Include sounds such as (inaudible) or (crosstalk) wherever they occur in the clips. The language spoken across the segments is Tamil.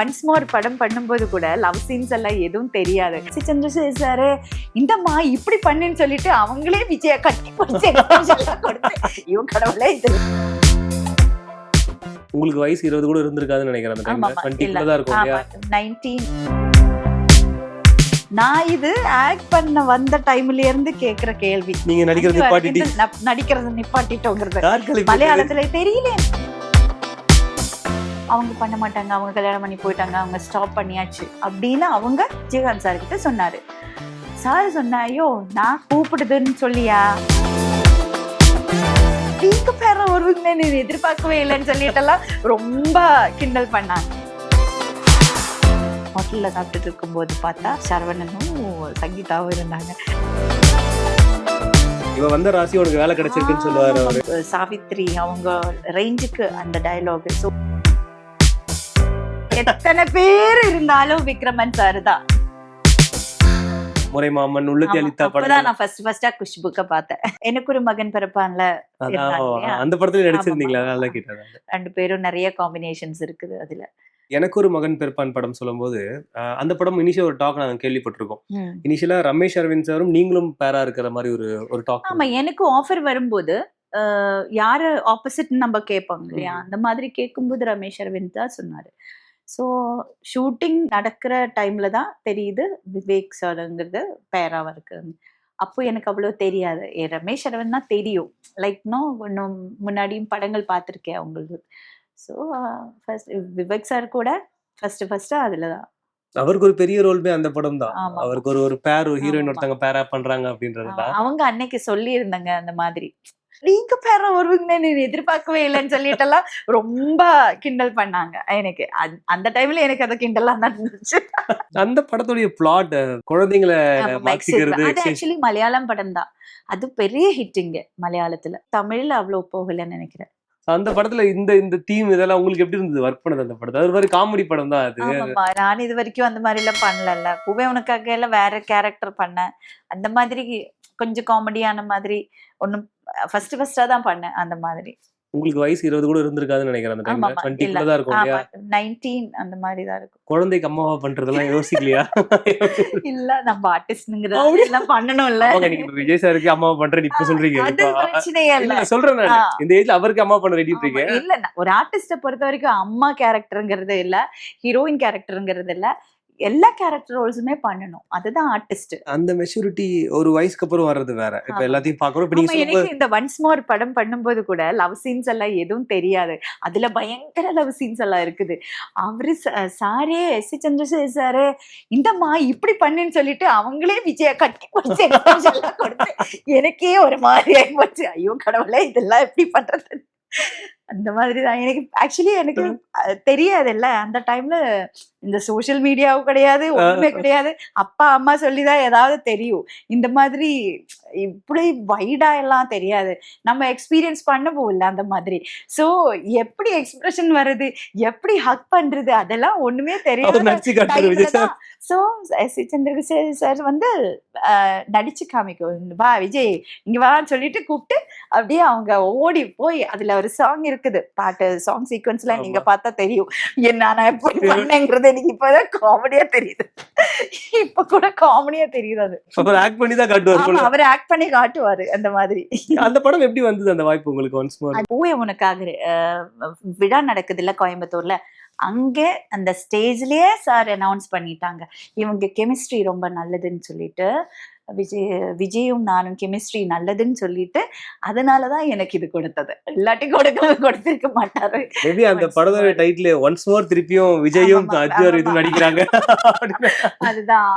ஒன்ஸ் மோர் படம் பண்ணும்போது கூட லவ் சீன்ஸ் எல்லாம் எதுவும் தெரியாது. சந்திரசேகர் சாரு இந்தம்மா இப்படி பண்ணுன்னு சொல்லிட்டு அவங்களே விஜய கட்டி பிடிச்சி கொடுத்து இவன் கடவுளே இது. உங்களுக்கு வயசு இருபது கூட இருந்திருக்காதுன்னு நினைக்கிறேன் நான் இது ஆக்ட் பண்ண வந்த டைம்ல இருந்து கேக்குற கேள்வி. நீங்க நடிக்கிறது நிப்பாட்டிட்டு நடிக்கிறது நிப்பாட்டிட்டோங்கிறது. மலையாளத்துல தெரியல அவங்க பண்ண மாட்டாங்க அவங்க கல்யாணம் பண்ணி போயிட்டாங்க அவங்க ஸ்டாப் பண்ணியாச்சு அப்படின்னு அவங்க விஜயகாந்த் சார் கிட்ட சொன்னாரு. சார் சொன்னா ஐயோ நான் கூப்பிடுதுன்னு சொல்லியா? நீங்க பேர நீ எதிர்பார்க்கவே இல்லைன்னு சொல்லிட்டெல்லாம் ரொம்ப கிண்டல் பண்ணாங்க. ஹோட்டல்ல சாப்பிட்டுட்டு இருக்கும்போது பார்த்தா சரவணனும் சங்கீதாவும் இருந்தாங்க. இவ வந்த ராசி உனக்கு வேலை கிடைச்சிருக்குன்னு சொல்லுவாரு சாவித்ரி அவங்க ரேஞ்சுக்கு அந்த டயலாக் ஸோ எத்தனை பேர் இருந்தாலும் விக்ரமன் சார் தான். முறை மாமன் உள்ளத்தி அளித்தா படம் நான் ஃபர்ஸ்ட் ஃபர்ஸ்டா குஷ்புக்க பார்த்தேன். எனக்கு ஒரு மகன் பிறப்பான்ல? அந்த படத்துல நடிச்சிருந்தீங்களா. நல்லா கேட்டேன் ரெண்டு பேரும் நிறைய காம்பினேஷன்ஸ் இருக்குது அதுல. எனக்கு ஒரு மகன் பிறப்பான் படம் சொல்லும்போது அந்த படம் இனிஷியல் ஒரு டாக் நாங்க கேள்விப்பட்டிருக்கோம். இனிஷியலா ரமேஷ் அரவிந்த் சாரும் நீங்களும் பேரா இருக்கிற மாதிரி ஒரு ஒரு டாக் ஆமா எனக்கு ஆஃபர் வரும்போது யாரு ஆப்போசிட் நம்ம கேட்பாங்க இல்லையா. அந்த மாதிரி கேட்கும்போது ரமேஷ் அரவிந்த் தான் சொன்னாரு. ஸோ ஷூட்டிங் நடக்கிற டைம்ல தான் தெரியுது விவேக் சாருங்கிறது பேராவா இருக்கு அப்போ எனக்கு அவ்வளோ தெரியாது. ஏ, ரமேஷ் அரவிந்த் தான் தெரியும். லைக் நோ இன்னும் முன்னாடியும் படங்கள் பார்த்துருக்கேன் அவங்களுக்கு ஸோ ஃபர்ஸ்ட் விவேக் சார் கூட ஃபர்ஸ்ட் ஃபர்ஸ்ட் அதில் தான். அவருக்கு ஒரு பெரிய ரோல்மே அந்த படம் தான். அவருக்கு ஒரு ஒரு பேர் ஹீரோயின். ஒருத்தங்க பேரா பண்றாங்க அப்படின்றதுல அவங்க அன்னைக்கு சொல்லி இருந்தாங்க அந்த மாதிரி. நீங்க பேர வருவீங்க நீ எதிர்பார்க்கவே இல்லைன்னு சொல்லிட்டெல்லாம் ரொம்ப கிண்டல் பண்ணாங்க. எனக்கு அந்த- டைம்ல எனக்கு அது கிண்டலா தான் இருந்துச்சு. அந்த படத்துடைய பிளாட் குழந்தைங்களை ஆக்சுவலி மலையாளம் படம் தான். அது பெரிய ஹிட்டிங்க மலையாளத்துல. தமிழ்ல அவ்வளவு போகலன்னு நினைக்கிறேன். அந்த படத்துல இந்த இந்த தீம் இதெல்லாம் உங்களுக்கு எப்படி இருந்தது? ஒர்க் பண்ணது அந்த படத்தை அது ஒரு மாதிரி காமெடி படம் தான் அது. நான் இது வரைக்கும் அந்த மாதிரி எல்லாம் பண்ணல பூவே உனக்காக எல்லாம் வேற கேரக்டர் பண்ணேன். அந்த மாதிரி கொஞ்சம் காமெடியான மாதிரி ஒன்னும் ஃபர்ஸ்ட் ஃபர்ஸ்டா தான் பண்ணேன் அந்த மாதிரி. உங்களுக்கு வயசு இருபது கூட இருந்திருக்காதுன்னு நினைக்கிறேன் அந்த டைம்ல டுவெண்ட்டி. தான் இருக்கும் இல்லையா? நைன்டீன் அந்த மாதிரி தான் இருக்கும். குழந்தைக்கு அம்மாவா பண்றதெல்லாம் யோசிக்கலையா? இல்ல நம்ம ஆர்டிஸ்ட்ங்கிறது எல்லாம் பண்ணணும்ல. நீங்க விஜய் சாருக்கு அம்மாவா பண்றேன்னு இப்ப சொல்றீங்க அது பிரச்சனையே இல்ல. சொல்றேன் நான். இந்த ஏஜ்ல அவருக்கு அம்மா பண்ண ரெடி இருக்கீங்க இல்ல ஒரு ஆர்டிஸ்ட பொறுத்த வரைக்கும் அம்மா கேரக்டருங்கிறது இல்ல ஹீரோயின் கேரக்டருங்கிறது இல்ல. எல்லா கேரக்டர் ரோல்ஸுமே பண்ணணும். அதுதான் ஆர்டிஸ்ட் அந்த மெச்சூரிட்டி ஒரு வயசுக்கு அப்புறம் வர்றது வேற. இப்ப. எல்லாத்தையும் பாக்குறோம் இப்ப நீங்க எனக்கு இந்த ஒன்ஸ் மோர் படம் பண்ணும்போது கூட லவ் சீன்ஸ் எல்லாம் எதுவும் தெரியாது. அதுல பயங்கர லவ் சீன்ஸ் எல்லாம் இருக்குது. அவரு சாரே எஸ். சி. சந்திரசேகர் சாரு இந்தம்மா இப்படி பண்ணுன்னு சொல்லிட்டு அவங்களே விஜய கட்டி எல்லாம் கொடுத்து எனக்கே ஒரு மாதிரி ஆகி போச்சு. ஐயோ கடவுளே இதெல்லாம் எப்படி பண்றது? அந்த மாதிரி தான் எனக்கு ஆக்சுவலி எனக்கு தெரியாதுல்ல. அந்த டைம்ல இந்த சோஷியல் மீடியாவும் கிடையாது ஒண்ணுமே கிடையாது. அப்பா அம்மா சொல்லிதான் ஏதாவது தெரியும். இந்த மாதிரி இப்படி வைடா எல்லாம் தெரியாது. நம்ம எக்ஸ்பீரியன்ஸ் பண்ண போகல அந்த மாதிரி. சோ எப்படி எக்ஸ்பிரஷன் வருது? எப்படி ஹக் பண்றது? அதெல்லாம் ஒண்ணுமே தெரியாது so S C Chandrasekhar sir வந்து நடிச்சு காமிக்கும். வா விஜய் இங்க வான்னு சொல்லிட்டு கூப்பிட்டு அப்படியே அவங்க ஓடி போய் அதுல ஒரு சாங் இருக்குது. பாட்டு சாங் சீக்வன்ஸ்ல நீங்க. பார்த்தா தெரியும். என்ன நான் எப்படி பண்ணேங்கிறது எனக்கு இப்பதான் காமெடியா தெரியுது. இப்ப கூட காமெடியா தெரியுது அது. அவர் ஆக்ட் பண்ணி தான் காட்டுவார். அவர் ஆக்ட் பண்ணி காட்டுவாரு அந்த மாதிரி. அந்த படம் எப்படி வந்தது அந்த வாய்ப்பு உங்களுக்கு ஒன்ஸ் மோர் பூவே உனக்காக விழா நடக்குது இல்ல கோயம்புத்தூர்ல. அங்கே அந்த ஸ்டேஜ்லயே சார் அனௌன்ஸ் பண்ணிட்டாங்க. இவங்க கெமிஸ்ட்ரி ரொம்ப நல்லதுன்னு சொல்லிட்டு. விஜய் விஜயும் நானும் கெமிஸ்ட்ரி நல்லதுன்னு சொல்லிட்டு அதனாலதான் எனக்கு இது கொடுத்தது இல்லாட்டி கொடுக்க கொடுத்திருக்க மாட்டாரு மேபி அந்த படத்தோட. டைட்டில் ஒன்ஸ் மோர் திருப்பியும் விஜயும் அஜிவர் இது. நடிக்கிறாங்க. அதுதான்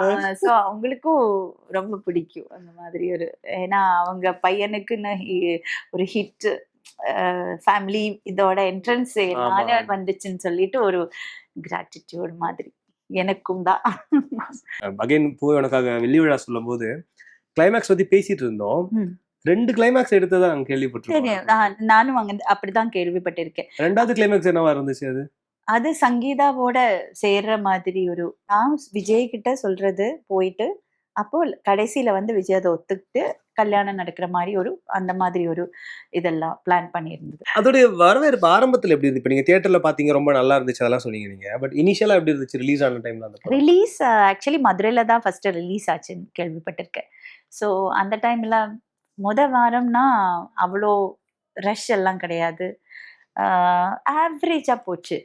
சோ அவங்களுக்கும் ரொம்ப பிடிக்கும் அந்த மாதிரி ஒரு ஏன்னா அவங்க பையனுக்குன்னு ஒரு ஹிட் ஃபேமிலி இதோட என்ட்ரன்ஸ் ஆமா. வந்துச்சுன்னு சொல்லிட்டு ஒரு கிராட்டிடியூட் மாதிரி எனக்கும் தான். அகைன் போய் உனக்காக வெள்ளி விழா சொல்லும்போது கிளைமேக்ஸ் பத்தி பேசிட்டு இருந்தோம். ரெண்டு கிளைமேக்ஸ் எடுத்ததா நாங்க கேள்விப்பட்டிருக்கோம் நான் நானும் அங்க அப்படிதான் கேள்விப்பட்டிருக்கேன். ரெண்டாவது கிளைமேக்ஸ் என்னவா இருந்துச்சு அது? அது சங்கீதாவோட சேர்ற மாதிரி ஒரு நான் விஜய் கிட்ட சொல்றது போயிட்டு அப்போ கடைசியில வந்து விஜய் அதை ஒத்துக்கிட்டு கல்யாணம் நடக்கிற மாதிரி ஒரு அந்த மாதிரி ஒரு இதெல்லாம் பிளான் பண்ணியிருந்தது. அதோடைய வரவேற்பு ஆரம்பத்துல எப்படி இருந்து இப்ப நீங்க தியேட்டர்ல பாத்தீங்க ரொம்ப நல்லா இருந்துச்சு அதெல்லாம் சொன்னீங்க நீங்க. பட் இனிஷியலா எப்படி இருந்துச்சு? ரிலீஸ் ஆன டைம்ல அந்த ரிலீஸ் ஆக்சுவலி மதுரையில தான் ஃபர்ஸ்ட் ரிலீஸ் ஆச்சுன்னு கேள்விப்பட்டிருக்கேன். ஸோ அந்த டைம்ல முத வாரம்னா அவ்வளோ ரஷ் எல்லாம் கிடையாது. ஆவரேஜாக போச்சு.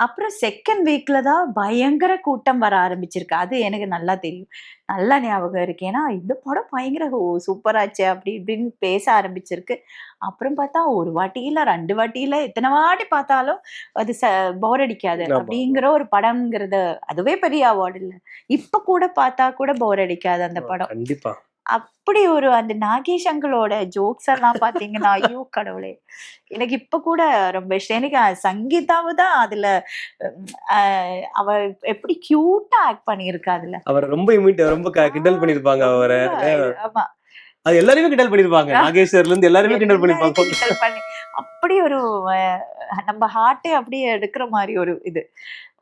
அப்புறம் செகண்ட் வீக்ல தான் பயங்கர கூட்டம் வர ஆரம்பிச்சிருக்கு. அது எனக்கு நல்லா தெரியும். நல்லா ஞாபகம் இருக்கு. ஏன்னா இந்த படம் பயங்கர சூப்பராச்சே அப்படி இப்படின்னு பேச ஆரம்பிச்சிருக்கு. அப்புறம் பார்த்தா ஒரு வாட்டியில ரெண்டு வாட்டியில எத்தனை வாட்டி பார்த்தாலும் அது ச போர் அடிக்காது. அப்படிங்கிற ஒரு படம்ங்கிறது அதுவே பெரிய அவார்டு இல்ல. இப்ப கூட பார்த்தா கூட போர் அடிக்காது அந்த படம். கண்டிப்பா. அப்படி ஒரு அந்த நாகேஷ் அங்கிளோட ஜோக்ஸ் எல்லாம் பாத்தீங்கன்னா ஐயோ கடவுளே. எனக்கு இப்ப கூட ரொம்ப இஷ்டம். எனக்கு சங்கீதாவு தான் அதுல அவ எப்படி கியூட்டா ஆக்ட் பண்ணியிருக்கா அதுல. அவர் ரொம்ப இமிட் ரொம்ப கிண்டல் பண்ணிருப்பாங்க அவரை. ஆமா. அது எல்லாருமே கிண்டல் பண்ணிருப்பாங்க நாகேஸ்வர்ல இருந்து எல்லாருமே கிண்டல் பண்ணிருப்பாங்க கிண்டல் பண்ணி அப்படி ஒரு நம்ம ஹார்ட்டே அப்படியே எடுக்கிற மாதிரி ஒரு இது.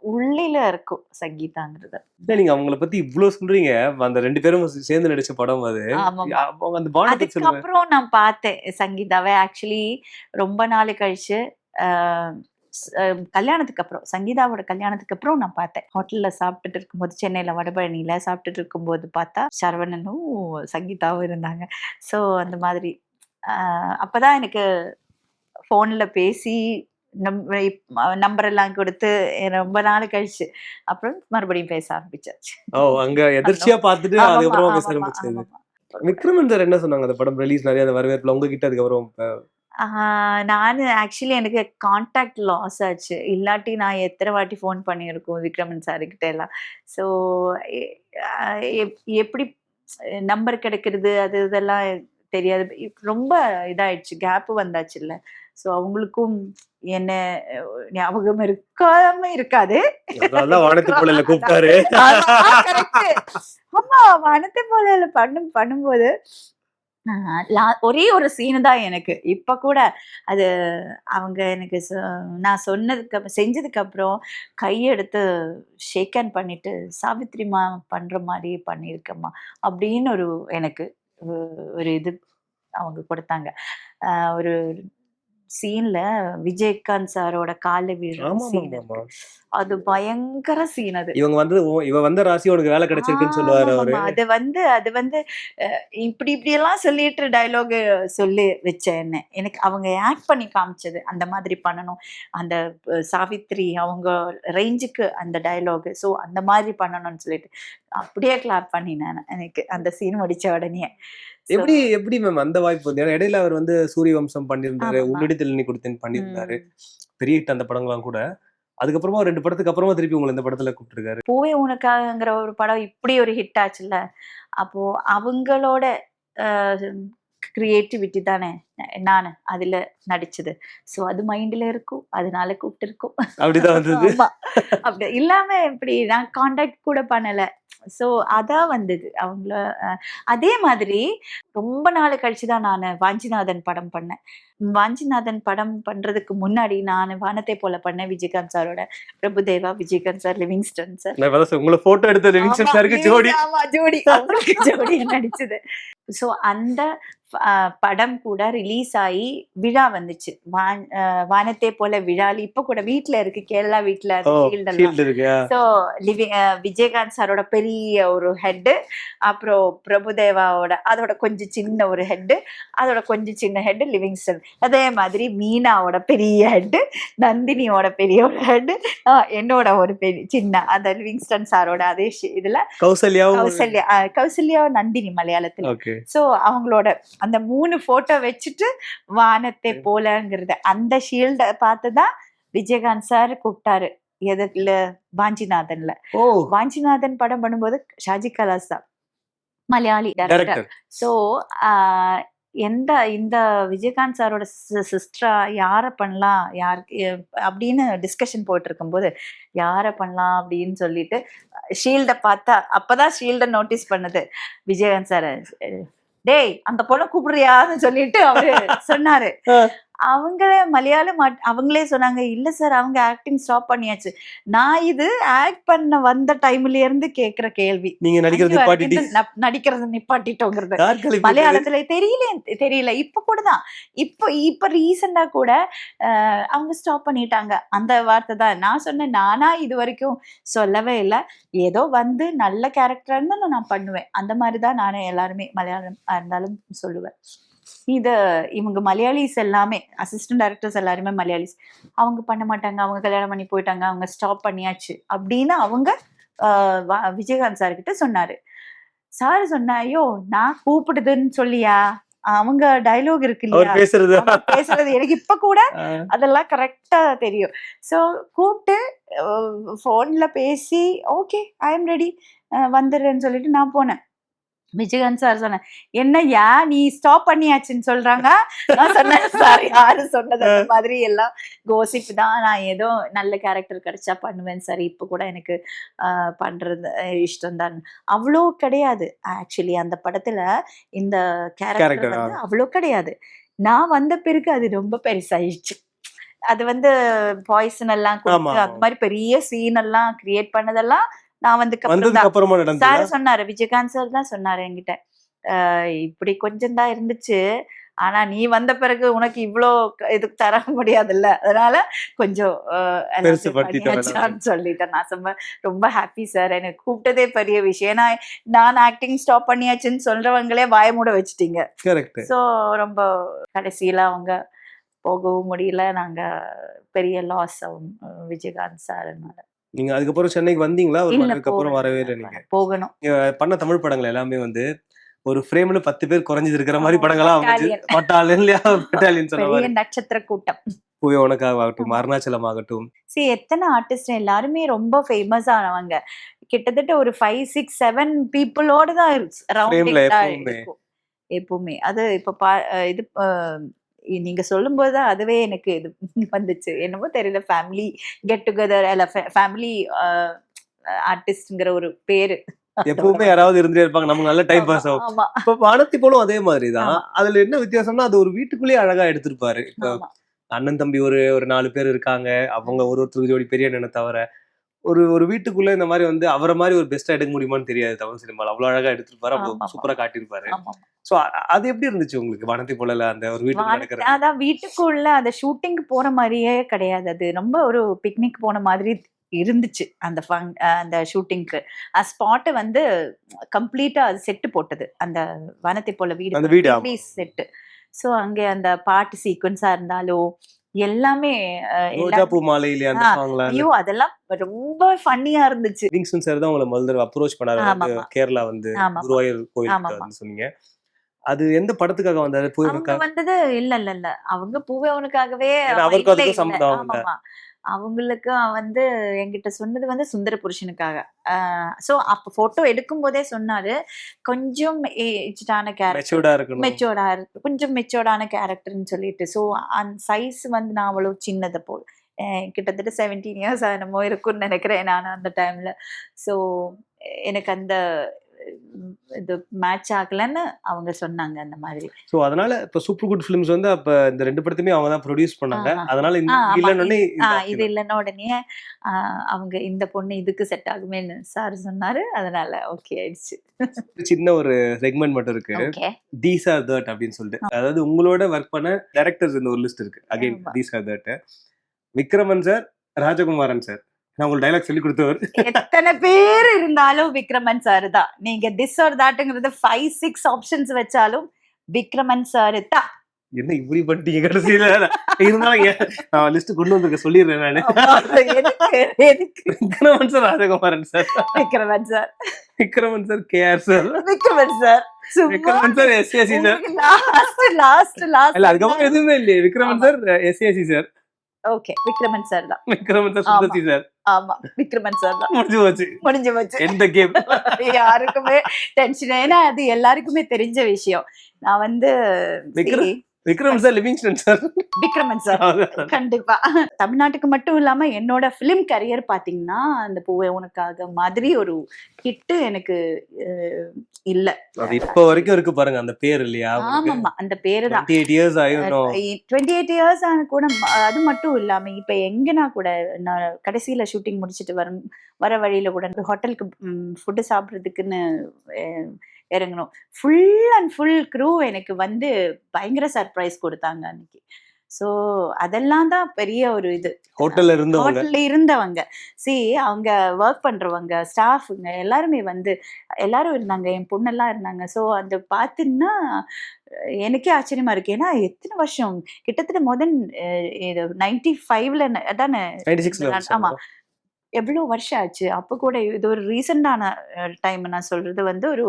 உள்ளில இருக்கும் சங்கீதாங்கிறது. நீங்க அவங்கள பத்தி இவ்ளோ சொல்றீங்க. அந்த ரெண்டு பேரும் சேர்ந்து நடிச்ச படம் அது. அதுக்கப்புறம் நான் பார்த்தேன் சங்கீதாவை. ஆக்சுவலி ரொம்ப நாள் கழிச்சு கல்யாணத்துக்கு அப்புறம் சங்கீதாவோட கல்யாணத்துக்கு அப்புறம் நான் பார்த்தேன். ஹோட்டல்ல சாப்பிட்டுட்டு இருக்கும்போது சென்னையில வடபழனியில சாப்பிட்டுட்டு இருக்கும்போது பார்த்தா சரவணனும் சங்கீதாவும் இருந்தாங்க. ஸோ அந்த மாதிரி. ஆஹ் அப்பதான் எனக்கு ஃபோன்ல பேசி நம்பர் எல்லாம் கொடுத்து ரொம்ப நாள் கழிச்சு அப்புறம் மறுபடியும் பேச ஆரம்பிச்சாச்சு. ஓ அங்க எதர்ச்சியா பார்த்துட்டு அதுக்கப்புறம் பேச ஆரம்பிச்சது ஆமாமா. விக்ரமன் சார் என்ன சொன்னாங்க அந்த படம் ரிலீஸ் நிறைய வரவேற்புல உங்ககிட்ட அதுக்கப்புறம் நானு ஆக்சுவலி எனக்கு காண்டாக்ட் லாஸ் ஆச்சு. இல்லாட்டி நான் எத்தனை வாட்டி ஃபோன் பண்ணியிருக்கோம் விக்ரமன் சாருக்கிட்ட எல்லாம். ஸோ எப்படி நம்பர் கிடைக்கிறது அது இதெல்லாம் தெரியாது. ரொம்ப இதாயிடுச்சு கேப் வந்தாச்சு இல்ல ஸோ அவங்களுக்கும் என்ன ஞாபகம் இருக்காம இருக்காது. வானத்து போல கூப்பிட்டாரு. (laughs) ஆமா, வானத்தை போல பண்ணும் பண்ணும்போது ஒரே ஒரு சீனு தான் எனக்கு. இப்ப கூட அது அவங்க எனக்கு நான் சொன்னதுக்கு அப்புறம் செஞ்சதுக்கு அப்புறம் கையெடுத்து ஷேக் ஹேண்ட் பண்ணிட்டு சாவித்ரிமா பண்ற மாதிரி பண்ணியிருக்கம்மா அப்படின்னு ஒரு எனக்கு ஒரு இது அவங்க கொடுத்தாங்க. ஆஹ் ஒரு சீன்ல விஜயகாந்த் சாரோட காலை வீழ ஆமா சீன் அது பயங்கர சீன் அது. இவங்க வந்து இவ வந்த ராசி உனக்கு வேலை கிடைச்சிருக்குன்னு சொல்லுவாரு அவரு. அது வந்து அது வந்து இப்படி இப்படி எல்லாம் சொல்லிட்டு டயலாக் சொல்லி வச்ச என்ன? எனக்கு அவங்க ஆக்ட் பண்ணி காமிச்சது அந்த மாதிரி பண்ணணும். அந்த சாவித்ரி அவங்க ரேஞ்சுக்கு அந்த டயலாக் ஸோ அந்த மாதிரி பண்ணணும்னு சொல்லிட்டு. அப்படியே கிளாப் பண்ணினேன் எனக்கு அந்த சீன் முடிச்ச உடனே. எப்படி எப்படி மேம் அந்த வாய்ப்பு வந்து? இடையில அவர் வந்து சூரிய வம்சம் பண்ணியிருந்தாரு. உள்ளிடத்தில் நீ கொடுத்தேன்னு பண்ணியிருந்தாரு. பெரிய ஹிட் அந்த படங்கள்லாம் கூட. அதுக்கப்புறமா ரெண்டு படத்துக்கு அப்புறமா திருப்பி உங்களை இந்த படத்துல கூப்பிட்டுருக்காரு. பூவே உனக்காகங்கிற ஒரு படம் இப்படி ஒரு ஹிட் ஆச்சுல்ல? அப்போ அவங்களோட கிரியேட்டிவிட்டி தானே? நான் அதுல நடிச்சது. ஸோ அது மைண்ட்ல இருக்கும். அதனால கூப்பிட்டு இருக்கும் அப்படிதான் வந்தது. ஆமா. அப்படி இல்லாம இப்படி நான் காண்டாக்ட் கூட பண்ணல. ஸோ அதான் வந்தது. அவங்கள அதே மாதிரி ரொம்ப நாள் கழிச்சு தான் நான் வாஞ்சிநாதன் படம் பண்ணேன். வாஞ்சிநாதன் படம் பண்றதுக்கு முன்னாடி நான் வானத்தை போல பண்ணேன் விஜயகாந்த் சாரோட Prabhudeva Vijayakanth sir Livingstone sir. சொ- உங்களை போட்டோ எடுத்த லிவிங்ஸ்டன் சாருக்கு ஜோடி ஆமா ஜோடி. அவங்களுக்கு ஜோடியா நடிச்சது. சோ அந்த படம் கூட ரிலீஸ் ஆகி விழா வந்துச்சு. வான் வானத்தை போல விழாலி இப்ப கூட வீட்ல இருக்கு. கேரளா இருக்கு ஸோ விஜயகாந்த் சாரோட பெரிய ஒரு ஹெட்டு அப்புறம் பிரபுதேவாவோட அதோட கொஞ்சம் சின்ன ஒரு ஹெட்டு அதோட கொஞ்சம் சின்ன ஹெட்டு லிவிங்ஸ்டன் அதே மாதிரி மீனாவோட பெரிய ஹெட்டு நந்தினியோட பெரிய ஒரு ஹெட்டு என்னோட ஒரு பெரிய சின்ன அந்த லிவிங்ஸ்டன் சாரோட அதே இதுல. கௌசல்யா அஹ், கௌசல்யா நந்தினி மலையாளத்துல. சோ அவங்களோட அந்த மூணு போட்டோ வச்சுட்டு வானத்தை போலங்கிறது. அந்த ஷீல்ட பார்த்துதான் விஜயகாந்த் சார் கூப்பிட்டாரு. எதுல வாஞ்சிநாதன்ல ஓ. வாஞ்சிநாதன் படம் பண்ணும்போது ஷாஜி கலாஸ் தான். மலையாளி டைரக்டர் ஸோ எந்த இந்த விஜயகாந்த் சாரோட சிஸ்டரா யாரை பண்ணலாம்? யாருக்கு எ- அப்படின்னு டிஸ்கஷன் போயிட்டு இருக்கும்போது யாரை பண்ணலாம் அப்படின்னு சொல்லிட்டு ஷீல்டை பார்த்தா அப்பதான் ஷீல்டை நோட்டீஸ் பண்ணது விஜயகாந்த் சார். டேய் அந்த பொண்ணை கூப்பிடுறியான்னு சொல்லிட்டு அவரு (laughs) சொன்னாரு. அவங்களே மலையாளம் அவங்களே சொன்னாங்க இல்ல சார் அவங்க ஆக்டிங் ஸ்டாப் பண்ணியாச்சு. நான் இது ஆக்ட் பண்ண வந்த டைம்ல இருந்து கேக்குற கேள்வி. நீங்க நடிக்கிறது நடிக்கிறது நிப்பாட்டிட்டோங்கிறது? மலையாளத்துல தெரியல தெரியல. இப்ப கூட தான். இப்ப இப்ப ரீசெண்டா கூட அவங்க ஸ்டாப் பண்ணிட்டாங்க. அந்த வார்த்தை தான். நான் சொன்னேன் நானா இது வரைக்கும் சொல்லவே இல்லை. ஏதோ வந்து நல்ல கேரக்டரா இருந்தாலும் நான் பண்ணுவேன். அந்த மாதிரி தான் நானே எல்லாருமே மலையாளம் இருந்தாலும் சொல்லுவேன். இது இவங்க மலையாளிஸ் எல்லாமே அசிஸ்டன்ட் டைரக்டர்ஸ் எல்லாருமே மலையாளிஸ். அவங்க பண்ண மாட்டாங்க அவங்க கல்யாணம் பண்ணி போயிட்டாங்க அவங்க ஸ்டாப் பண்ணியாச்சு அப்படின்னு அவங்க விஜயகாந்த் சார் கிட்ட சொன்னாரு. சார் சொன்னா ஐயோ நான் கூப்பிடுதுன்னு சொல்லியா? அவங்க டைலாக் இருக்கு இல்லையா? பேசுறது. பேசுறது எனக்கு இப்ப கூட அதெல்லாம் கரெக்டா தெரியும். ஸோ கூப்பிட்டு ஃபோன்ல பேசி ஓகே ஐ எம் ரெடி வந்துடுறேன்னு சொல்லிட்டு நான் போனேன். விஜயகாந்த் சார் சொன்னேன். என்ன யா நீ ஸ்டாப் பண்ணியாச்சுன்னு சொல்றாங்க? நான் சொன்னேன் சார் யாரு சொன்னது அந்த மாதிரி எல்லாம்? கோசிப் தான். நான் ஏதோ நல்ல கேரக்டர் கிடைச்சா பண்ணுவேன். சார் இப்போ கூட எனக்கு பண்றது இஷ்டம் தான் அவ்வளோ கிடையாது. ஆக்சுவலி அந்த படத்துல இந்த கேரக்டர் வந்து அவ்வளோ கிடையாது. நான் வந்த பிறகு அது ரொம்ப பெருசாயிடுச்சு. அது வந்து பாய்சன் எல்லாம் கொடுத்து ஆமா. மாதிரி பெரிய சீன் எல்லாம் கிரியேட் பண்ணதெல்லாம் நான் வந்து வந்ததுக்கு அப்புறமா சார் சொன்னாரு விஜயகாந்த் சார் தான் சொன்னாரு என்கிட்ட. "அஹ் இப்படி கொஞ்சம் தான் இருந்துச்சு. ஆனா நீ வந்த பிறகு உனக்கு இவ்ளோ க- இது தர முடியாதுல்ல. அதனால கொஞ்சம் சொல்லிட்டேன். நான் சொன்ன ரொம்ப ஹாப்பி சார் எனக்கு கூப்பிட்டதே பெரிய விஷயம். ஏன்னா நான் ஆக்டிங் ஸ்டாப் பண்ணியாச்சுன்னு சொல்றவங்களே வாய மூட வச்சுட்டீங்க. ஸோ ரொம்ப கடைசியில அவங்க போகவும் முடியல. நாங்க பெரிய லாஸ் ஆகும் விஜயகாந்த் சார்னால நீங்க அதுக்கப்புறம் சென்னைக்கு வந்தீங்களா? ஒரு அதுக்கப்புறம் போகணும், வரவே இல்லை நீங்க. போகணும். பண்ண தமிழ் படங்கள் எல்லாமே வந்து ஒரு ஃப்ரேம்ல பத்து பேர் குறைஞ்சது இருக்கிற மாதிரி படங்களா. பட்டாலியன் இல்லையா? பட்டாலியன் மாதிரி. நட்சத்திர கூட்டம். பூவே உனக்காக ஆகட்டும் ஆமா. அருணாச்சலம் ஆகட்டும் சரி எத்தனை ஆர்டிஸ்ட் எல்லாருமே ரொம்ப ஃபேமஸ் ஆனவங்க. கிட்டத்தட்ட ஒரு ஃபைவ் சிக்ஸ் செவன் பீப்புளோட தான் எப்பவுமே. அது இப்ப இது நீங்க சொல்லும்போது தான் அதுவே எனக்கு இது வந்துச்சு. என்னமோ தெரியல ஃபேமிலி கெட் டுகெதர் அல்ல ஃபேமிலி ஆர்டிஸ்ட்ங்கிற ஒரு பேரு. எப்பவுமே யாராவது இருந்துட்டே இருப்பாங்க. நமக்கு நல்ல டைம் பாஸ் ஆகும். இப்ப வானத்தி போலும் அதே மாதிரிதான். அதுல என்ன வித்தியாசம்னா அது ஒரு வீட்டுக்குள்ளேயே அழகா எடுத்திருப்பாரு. இப்ப அண்ணன் தம்பி ஒரு ஒரு நாலு பேர் இருக்காங்க. அவங்க ஒரு ஒருத்தருக்கு ஜோடி பெரிய அண்ணனை தவிர ஒரு ஒரு வீட்டுக்குள்ள இந்த மாதிரி வந்து அவரை மாதிரி ஒரு பெஸ்டா எடுக்க முடியுமான்னு தெரியாது தமிழ் சினிமால. அவ்வளவு அழகா எடுத்திருப்பாரு. ஆமா. சூப்பரா காட்டியிருப்பாரு. சோ அது எப்படி இருந்துச்சு உங்களுக்கு? வானத்தி போல அந்த ஒரு நடக்கிறது அதான் வீட்டுக்குள்ள அந்த ஷூட்டிங் போற மாதிரியே கிடையாது. அது ரொம்ப ஒரு பிக்னிக் போன மாதிரி இருந்துச்சு அந்த ஃபங் அந்த ஷூட்டிங்க்கு ஸ்பாட்டு வந்து கம்ப்ளீட்டா அது செட்டு போட்டது. அந்த வனத்தை போல வீடு அந்த வீடு, ஆமா. செட்டு ஸோ அங்கே அந்த பாட்டு சீக்வன்ஸா இருந்தாலும் எல்லாமே அஹ், ரோஜா எல்லாமே- பூ மாலையிலே ஐயோ அதெல்லாம் ரொம்ப ஃபன்னியா இருந்துச்சு. விங்ஸ்டன் சார் தான் உங்களை முதல்ல அப்ரோச் பண்ணாரு. கேரளா வந்து குருவாயூர். வந்து சொன்னீங்க. அது எந்த படத்துக்காக வந்தாரு? அவங்க வந்தது இல்ல இல்ல இல்ல. அவங்க பூவே அவனுக்காகவே ஏன்னா அவன் அவருக்கும் இல்ல, அதுக்கும் இல்ல. சம்மந்தம் இல்ல. ஆமாமா. அவங்களுக்கு வந்து என்கிட்ட சொன்னது வந்து சுந்தர புருஷனுக்காக சோ அப்ப போட்டோ எடுக்கும் போதே சொன்னாரு கொஞ்சம் ஏஜ்டான கேரக்டர் மெச்சூர்டா இருக்கு கொஞ்சம் மெச்சோர்டான கேரக்டர்னு சொல்லிட்டு ஸோ அந்த சைஸ் வந்து நான் அவ்வளோ சின்னதை போல் கிட்டத்தட்ட செவன்டீன் இயர்ஸ் என்னமோ இருக்கும்னு நினைக்கிறேன் நான் அந்த டைம்ல ஸோ எனக்கு அந்த இது மேட்ச் ஆகலைன்னு அவங்க சொன்னாங்க அந்த மாதிரி. சோ அதனால இப்ப சூப்பர் குட் ஃபிலிம்ஸ் வந்து அப்ப இந்த ரெண்டு படத்தையுமே அவங்க தான் ப்ரொடியூஸ் பண்ணாங்க. அதனால இந்த. இல்லன்னு இது இல்லைன்னா உடனே அவங்க இந்த பொண்ணு இதுக்கு செட் ஆகுமேன்னு சார் சொன்னாரு. அதனால ஓகே ஆயிடுச்சு. சின்ன ஒரு செக்மெண்ட் மட்டும் இருக்கு. தீஸ் ஆர் தட் அப்படின்னு சொல்லிட்டு. அதாவது உங்களோட ஒர்க் பண்ண டைரக்டர்ஸ் இந்த ஒரு லிஸ்ட் இருக்கு. Again. These are that Vikraman sir Rajakumaran sir நான் உங்களுக்கு டைலாக் சொல்லி கொடுத்தவர். எத்தனை பேர் இருந்தாலும் விக்ரமன் சார் தான். நீங்க திஸ் ஆர் தாட்டுங்கிறது ஃபைவ் சிக்ஸ் ஆப்ஷன்ஸ் வச்சாலும் விக்ரமன் சார் தான். என்ன இப்படி பண்ணிட்டீங்க கடைசியில? இருந்தாலும் நான் லிஸ்ட் கொண்டு வந்திருக்க சொல்லிடுறேன் நானு. Vikraman sir Rajakumaran sir Vikraman sir Vikraman sir KR sir Vikraman sir Vikraman sir SAC sir last last இல்ல அதுக்கப்புறம் லாஸ்ட் எதுவுமே இல்லையே. Vikraman sir SAC sir okay Vikraman sir தான். விக்ரமன் சார் ஆமா. சுந்தர்சி சார் ஆமா விக்ரமன் சார் தான். முடிஞ்சு போச்சு. முடிஞ்சு போச்சு. எந்த கேம் (laughs) யாருக்குமே டென்ஷன் ஏன்னா அது எல்லாருக்குமே தெரிஞ்ச விஷயம். நான் வந்து Vikram- sir Livingston sir Vikraman sir கண்டிப்பா. தமிழ்நாட்டுக்கு மட்டும் இல்லாம என்னோட பிலிம் கரியர் பாத்தீங்கன்னா அந்த பூவே உனக்காக மாதிரி ஒரு ஹிட் எனக்கு இல்ல. அது இப்ப வரைக்கும் இருக்கு பாருங்க அந்த பேர் இல்லையா ஆமாமா அந்த பேரு தான். இயர்ஸ் டுவெண்ட்டி எயிட் இயர்ஸ் ஆன கூட அது மட்டும் இல்லாம இப்ப எங்கன்னா கூட நான் கடைசியில ஷூட்டிங் முடிச்சிட்டு வரும் வர வழியில கூட ஹோட்டலுக்கு ஃபுட்டு சாப்பிட்றதுக்குன்னு இறங்கணும். ஃபுல் அண்ட் ஃபுல் க்ரூ எனக்கு வந்து பயங்கர சர்ப்ரைஸ் கொடுத்தாங்க அன்னைக்கு. ஸோ அதெல்லாம் தான் பெரிய ஒரு இது. ஹோட்டல்ல இருந்தவங்க. ஹோட்டல்ல இருந்தவங்க. சி அவங்க ஒர்க் பண்றவங்க ஸ்டாஃபுங்க எல்லாருமே வந்து எல்லாரும் இருந்தாங்க. என் பொண்ணெல்லாம் இருந்தாங்க. ஸோ அந்த பார்த்துன்னா எனக்கே ஆச்சரியமா இருக்கு. ஏன்னா எத்தனை வருஷம்? கிட்டத்தட்ட முதன் இது நைன்டி ஃபைவ்ல தானே ஆமா. எவ்வளோ வருஷம் ஆச்சு? அப்போ கூட இது ஒரு ரீசெண்டான டைம் நான் சொல்றது வந்து ஒரு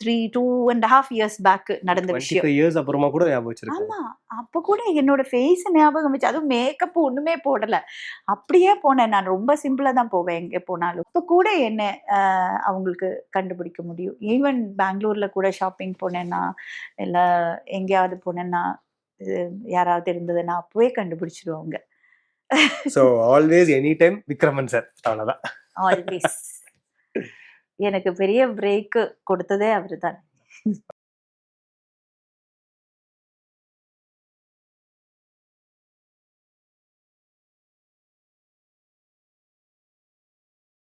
three two and half years back நடந்த விஷயம். இயர்ஸ் அப்புறமா கூட ஞாபகம் ஆமா. அப்ப கூட என்னோட ஃபேஸ் ஞாபகம் வச்சு அதுவும் மேக்கப் ஒண்ணுமே போடல. அப்படியே போனேன் நான். ரொம்ப சிம்பிளா தான் போவேன் எங்க போனாலும். இப்ப கூட என்ன அவங்களுக்கு கண்டுபிடிக்க முடியும். ஈவன் பெங்களூர்ல கூட ஷாப்பிங் போனேன்னா இல்ல எங்கேயாவது போனேன்னா யாராவது இருந்ததுன்னா அப்பவே கண்டுபிடிச்சிருவாங்க. So always any time Vikraman sir அவ்வளவுதான். ஆல்வேஸ் எனக்கு பெரிய பிரேக் கொடுத்ததே அவர் தான்